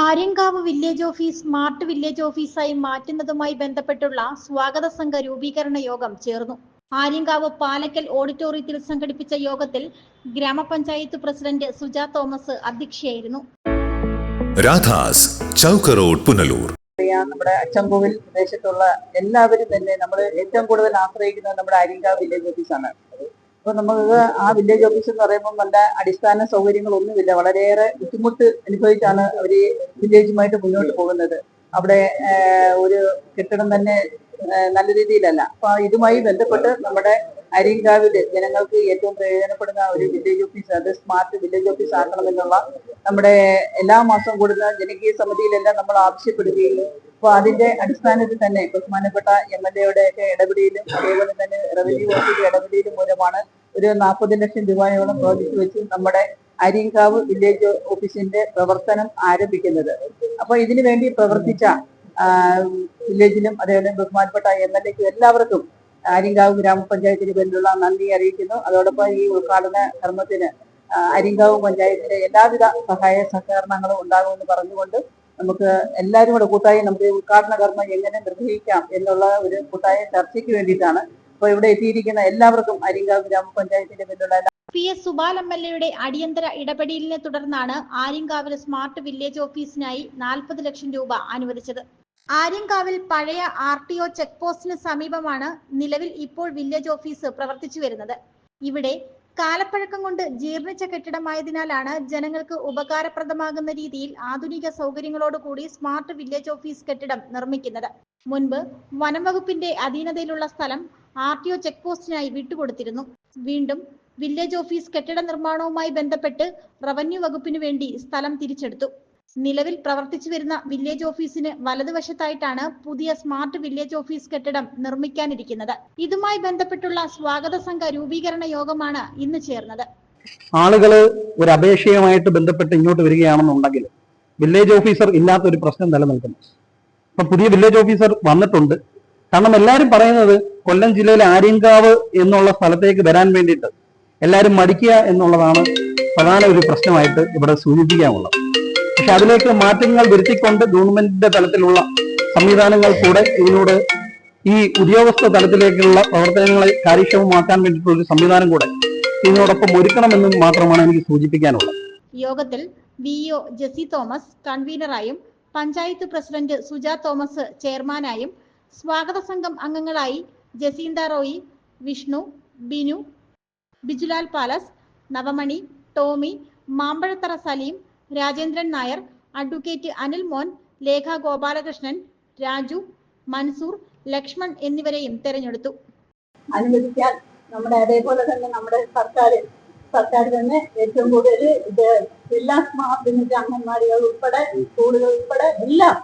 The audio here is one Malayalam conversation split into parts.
Aryankavu village office smart village ഓഫീസായി മാറ്റുന്നതുമായി ബന്ധപ്പെട്ടുള്ള സ്വാഗത സംഘ രൂപീകരണ യോഗം ചേർന്നു. ആര്യങ്കാവ് പാലക്കൽ ഓഡിറ്റോറിയത്തിൽ സംഘടിപ്പിച്ച യോഗത്തിൽ ഗ്രാമപഞ്ചായത്ത് പ്രസിഡന്റ് സുജ തോമസ് അധ്യക്ഷയായിരുന്നു. രാധാസ് ചൗക്ക് റോഡ് പുനലൂർ. നമ്മുടെ അച്ചൻകോവിൽ പ്രദേശത്തുള്ള എല്ലാവരും തന്നെ നമ്മൾ ഏറ്റവും കൂടുതൽ ആശ്രയിക്കുന്നത് നമ്മുടെ അരിങ്കാവ് വില്ലേജ് ഓഫീസാണ് അപ്പൊ നമുക്ക് ആ വില്ലേജ് ഓഫീസ് എന്ന് പറയുമ്പോൾ നല്ല അടിസ്ഥാന സൗകര്യങ്ങളൊന്നുമില്ല. വളരെയേറെ ബുദ്ധിമുട്ട് അനുഭവിച്ചാണ് അവർ ഈ വില്ലേജുമായിട്ട് മുന്നോട്ട് പോകുന്നത്. അവിടെ ഒരു കെട്ടിടം തന്നെ നല്ല രീതിയിലല്ല. അപ്പൊ ഇതുമായി ബന്ധപ്പെട്ട് നമ്മുടെ അരിങ്കാവിൽ ജനങ്ങൾക്ക് ഏറ്റവും പ്രയോജനപ്പെടുന്ന ഒരു വില്ലേജ് ഓഫീസ് അത് സ്മാർട്ട് വില്ലേജ് ഓഫീസ് ആക്കണമെന്നുള്ള നമ്മുടെ എല്ലാ മാസവും കൂടുന്ന ജനകീയ സമിതിയിലെല്ലാം നമ്മൾ ആവശ്യപ്പെടുകയും അപ്പൊ അതിന്റെ അടിസ്ഥാനത്തിൽ തന്നെ ബഹുമാനപ്പെട്ട എം എൽ എയുടെ ഒക്കെ ഇടപെടലും അതേപോലെ തന്നെ റവന്യൂ വകുപ്പിന്റെ ഇടപെടലും മൂലമാണ് ഒരു നാൽപ്പത് ലക്ഷം രൂപയോളം പ്രോജക്റ്റ് വെച്ച് നമ്മുടെ അരിങ്കാവ് വില്ലേജ് ഓഫീസിന്റെ പ്രവർത്തനം ആരംഭിക്കുന്നത്. അപ്പൊ ഇതിനു വേണ്ടി പ്രവർത്തിച്ച വില്ലേജിലും അതേപോലെ ബഹുമാനപ്പെട്ട എം എൽ എക്കും എല്ലാവർക്കും അരിങ്കാവ് ഗ്രാമപഞ്ചായത്തിന് പേരിലുള്ള നന്ദി അറിയിക്കുന്നു. അതോടൊപ്പം ഈ ഉദ്ഘാടന കർമ്മത്തിന് അരിങ്കാവ് പഞ്ചായത്തിന്റെ എല്ലാവിധ സഹായ സഹകരണങ്ങളും ഉണ്ടാകുമെന്ന് പറഞ്ഞുകൊണ്ട് നമുക്ക് എല്ലാവരും കൂടെ കൂട്ടായി നമുക്ക് ഉദ്ഘാടന കർമ്മം എങ്ങനെ നിർവഹിക്കാം എന്നുള്ള ഒരു കൂട്ടായ ചർച്ചയ്ക്ക് വേണ്ടിയിട്ടാണ് അപ്പൊ ഇവിടെ എത്തിയിരിക്കുന്ന എല്ലാവർക്കും അരിങ്കാവ് ഗ്രാമപഞ്ചായത്തിന്റെ എല്ലാ P S Supal M L എയുടെ അടിയന്തര ഇടപെടലിനെ തുടർന്നാണ് ആര്യങ്കാവിൽ സ്മാർട്ട് വില്ലേജ് ഓഫീസിനായി നാൽപ്പത് ലക്ഷം രൂപ അനുവദിച്ചത്. ആര്യങ്കാവിൽ പഴയ ആർ ടി ഒ ചെക്ക് പോസ്റ്റിന് സമീപമാണ് നിലവിൽ ഇപ്പോൾ വില്ലേജ് ഓഫീസ് പ്രവർത്തിച്ചു വരുന്നത്. ഇവിടെ കാലപ്പഴക്കം കൊണ്ട് ജീർണിച്ച കെട്ടിടമായതിനാലാണ് ജനങ്ങൾക്ക് ഉപകാരപ്രദമാകുന്ന രീതിയിൽ ആധുനിക സൗകര്യങ്ങളോടുകൂടി സ്മാർട്ട് വില്ലേജ് ഓഫീസ് കെട്ടിടം നിർമ്മിക്കുന്നത്. മുൻപ് വനം വകുപ്പിന്റെ അധീനതയിലുള്ള സ്ഥലം ആർ ടി ഒ ചെക്ക് പോസ്റ്റിനായി വിട്ടുകൊടുത്തിരുന്നു. വീണ്ടും വില്ലേജ് ഓഫീസ് കെട്ടിട നിർമ്മാണവുമായി ബന്ധപ്പെട്ട് റവന്യൂ വകുപ്പിനു വേണ്ടി സ്ഥലം തിരിച്ചെടുത്തു. നിലവിൽ പ്രവർത്തിച്ചു വരുന്ന വില്ലേജ് ഓഫീസിന് വലതുവശത്തായിട്ടാണ് പുതിയ സ്മാർട്ട് വില്ലേജ് ഓഫീസ് കെട്ടിടം നിർമ്മിക്കാനിരിക്കുന്നത്. ഇതുമായി ബന്ധപ്പെട്ടുള്ള സ്വാഗത സംഘ രൂപീകരണ യോഗമാണ് ഇന്ന് ചേർന്നത്. ആളുകൾ ഒരു അപേക്ഷയുമായിട്ട് ബന്ധപ്പെട്ട് ഇങ്ങോട്ട് വരികയാണെന്നുണ്ടെങ്കിൽ വില്ലേജ് ഓഫീസർ ഇല്ലാത്ത ഒരു പ്രശ്നം നിലനിൽക്കുന്നു. അപ്പൊ പുതിയ വില്ലേജ് ഓഫീസർ വന്നിട്ടുണ്ട്. കാരണം എല്ലാവരും പറയുന്നത് കൊല്ലം ജില്ലയിലെ ആര്യങ്കാവ് എന്നുള്ള സ്ഥലത്തേക്ക് വരാൻ വേണ്ടിയിട്ട് എല്ലാവരും മടിക്കുക എന്നുള്ളതാണ് പ്രധാന ഒരു പ്രശ്നമായിട്ട് ഇവിടെ സൂചിപ്പിക്കാനുള്ളത്. പക്ഷെ അതിലേക്ക് മാറ്റങ്ങൾ വരുത്തിക്കൊണ്ട് ഗവൺമെന്റിന്റെ തലത്തിലുള്ള സംവിധാനങ്ങൾ കൂടെ ഇതിനോട് ഈ ഉദ്യോഗസ്ഥ തലത്തിലേക്കുള്ള പ്രവർത്തനങ്ങളെ കാര്യക്ഷമമാക്കാൻ വേണ്ടിയിട്ടുള്ള ഒരു സംവിധാനം കൂടെ ഇതിനോടൊപ്പം ഒരുക്കണമെന്നും മാത്രമാണ് എനിക്ക് സൂചിപ്പിക്കാനുള്ളത്. യോഗത്തിൽ വി ഒ ജെസി തോമസ് കൺവീനറായും പഞ്ചായത്ത് പ്രസിഡന്റ് സുജ തോമസ് ചെയർമാനായും സ്വാഗത സംഘം അംഗങ്ങളായി ജസീന്ത റോയി വിഷ്ണു ബിനു ബിജുലാൽ പാലസ് നവമണി ടോമി മാമ്പഴത്തറ സലീം രാജേന്ദ്രൻ നായർ അഡ്വക്കേറ്റ് അനിൽ മോൻ ലേഖ ഗോപാലകൃഷ്ണൻ രാജു മൻസൂർ ലക്ഷ്മൺ എന്നിവരെയും തെരഞ്ഞെടുത്തു. അനുവദിക്കാൻ നമ്മുടെ അതേപോലെ തന്നെ നമ്മുടെ സർക്കാർ സർക്കാർ തന്നെ ഏറ്റവും കൂടുതൽ ഇത് ജില്ലാ സ്മാർട്ട് അംഗൻവാടികൾ ഉൾപ്പെടെ സ്കൂളുകൾ ഉൾപ്പെടെ എല്ലാം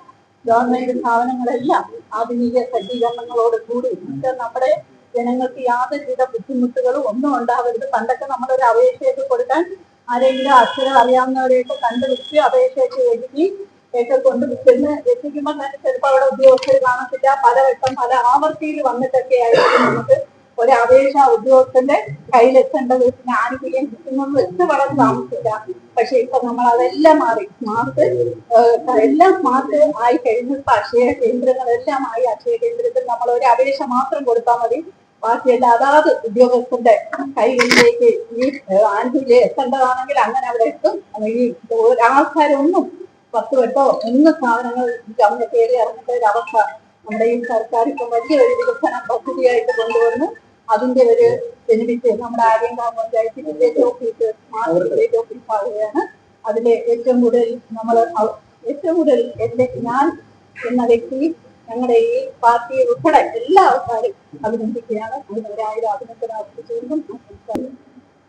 ഗവൺമെന്റ് സ്ഥാപനങ്ങളെല്ലാം ആധുനിക സജ്ജീകരണങ്ങളോട് കൂടി നമ്മുടെ ജനങ്ങൾക്ക് യാതൊരുവിധ ബുദ്ധിമുട്ടുകളും ഒന്നും ഉണ്ടാവരുത്. പണ്ടൊക്കെ നമ്മളൊരു അപേക്ഷയൊക്കെ കൊടുക്കാൻ ആരെങ്കിലും അക്ഷരം അറിയാവുന്നവരെയൊക്കെ കണ്ടുപിടിച്ച് അപേക്ഷയൊക്കെ എഴുതി ഒക്കെ കൊണ്ട് ചെന്ന് എത്തിക്കുമ്പോൾ തന്നെ ചിലപ്പോൾ അവിടെ ഉദ്യോഗസ്ഥർ കാണത്തില്ല. പലവട്ടം പല ആവർത്തിയിൽ വന്നിട്ടൊക്കെ ആയിരിക്കും നമുക്ക് ഒരു അപേക്ഷ ഉദ്യോഗസ്ഥന്റെ കയ്യിലെത്തേണ്ടത് ആനുകൂല്യം കിട്ടുന്നത് വെച്ച് വളരെ താമസിക്കില്ല പക്ഷെ ഇപ്പൊ നമ്മൾ അതെല്ലാം മാറി. സ്മാർട്ട് എല്ലാം സ്മാർട്ട് ആയി കഴിഞ്ഞപ്പോൾ അക്ഷയ കേന്ദ്രങ്ങളെല്ലാം ആയി അക്ഷയ കേന്ദ്രത്തിൽ നമ്മൾ ഒരു അപേക്ഷ മാത്രം കൊടുത്താൽ മതി. ബാക്കിയെല്ലാം അതാത് ഉദ്യോഗസ്ഥന്റെ കൈകളിലേക്ക് ഈ ആൻഡിയിൽ എത്തേണ്ടതാണെങ്കിൽ അങ്ങനെ അവിടെ എത്തും. അല്ലെങ്കിൽ ഒരാൾക്കാരൊന്നും പത്ത് വട്ടോ ഒന്ന് സാധനങ്ങൾ അവിടെ കയറി ഇറങ്ങേണ്ട ഒരു അവസ്ഥ നമ്മുടെ ഈ സർക്കാർ ഇപ്പൊ വലിയൊരു വികസന പദ്ധതിയായിട്ട് കൊണ്ടുവന്നു. അതിന്റെ ഒരു ബെനിഫിറ്റ് നമ്മുടെ Aryankavu panchayat village office village office ആവുകയാണ്. അതിലെ ഏറ്റവും കൂടുതൽ നമ്മൾ ഏറ്റവും കൂടുതൽ എന്റെ ഞാൻ എന്ന വ്യക്തി ഞങ്ങളുടെ ഈ പാർട്ടി ഉൾപ്പെടെ എല്ലാ ആൾക്കാരും അഭിനന്ദിക്കുകയാണ്.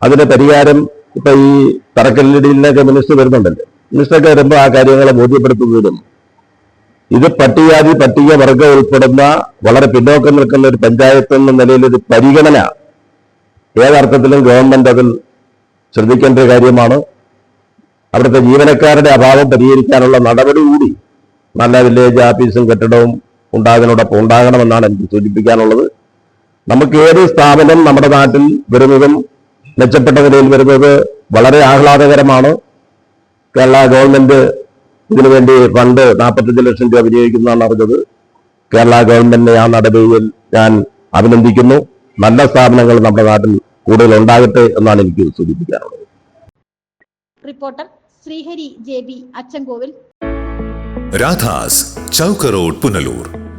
അതിന് പരിഹാരം ഇപ്പൊ ഈ തറക്കല്ലിടിയിലൊക്കെ മിനിസ്റ്റർ വരുന്നുണ്ടല്ലോ. മിനിസ്റ്ററൊക്കെ വരുമ്പോൾ ആ കാര്യങ്ങളെ ബോധ്യപ്പെടുത്തുന്നതിനും ഇത് പട്ടികാതി പട്ടിക വർഗം ഉൾപ്പെടുന്ന വളരെ പിന്നോക്കം നിൽക്കുന്ന ഒരു പഞ്ചായത്ത് എന്ന നിലയിൽ ഒരു പരിഗണന ഏതർത്ഥത്തിലും ഗവൺമെന്റ് അതിൽ ശ്രദ്ധിക്കേണ്ട ഒരു കാര്യമാണ്. അവിടുത്തെ ജീവനക്കാരുടെ അഭാവം പരിഹരിക്കാനുള്ള നടപടി കൂടി നല്ല വില്ലേജ് ഓഫീസും കെട്ടിടവും ഉണ്ടാകുന്നതോടൊപ്പം ഉണ്ടാകണമെന്നാണ് എനിക്ക് സൂചിപ്പിക്കാനുള്ളത്. നമുക്ക് ഏത് സ്ഥാപനം നമ്മുടെ നാട്ടിൽ വരുന്നതും മെച്ചപ്പെട്ട നിലയിൽ വരുന്നത് വളരെ ആഹ്ലാദകരമാണ്. കേരള ഗവൺമെന്റ് ഇതിനുവേണ്ടി ഫണ്ട് നാൽപ്പത്തഞ്ച് ലക്ഷം രൂപ വിനിയോഗിക്കുന്നതാണ് അറിഞ്ഞത് കേരള ഗവൺമെന്റിനെ ആ നടപടിയിൽ ഞാൻ അഭിനന്ദിക്കുന്നു. നല്ല സ്ഥാപനങ്ങൾ നമ്മുടെ നാട്ടിൽ കൂടുതൽ ഉണ്ടാകട്ടെ എന്നാണ് എനിക്ക് സൂചിപ്പിക്കാനുള്ളത്. Reporter Sreehari J B Achankovil. Radhas chowk road Punalur.